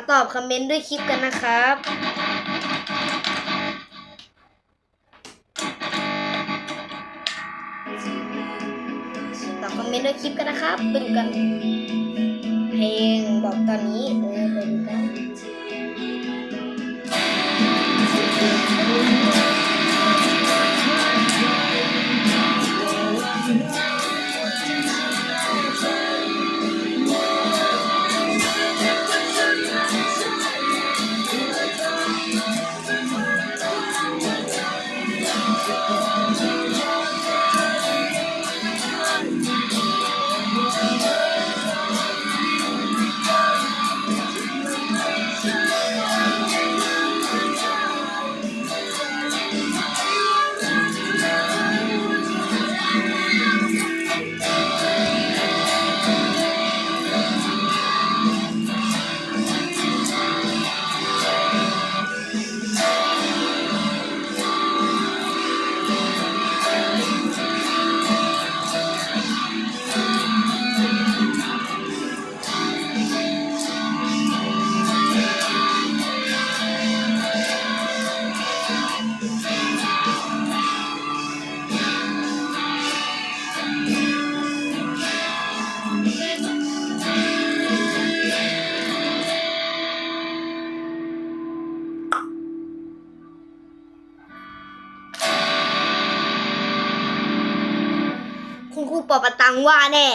มาตอบคอมเมนต์ด้วยคลิปกันนะครับตอบคอมเมนต์ด้วยคลิปกันนะครับไปดูกัน เพลงบอกตอนนี้ คุณครูปอประตังว่าแน่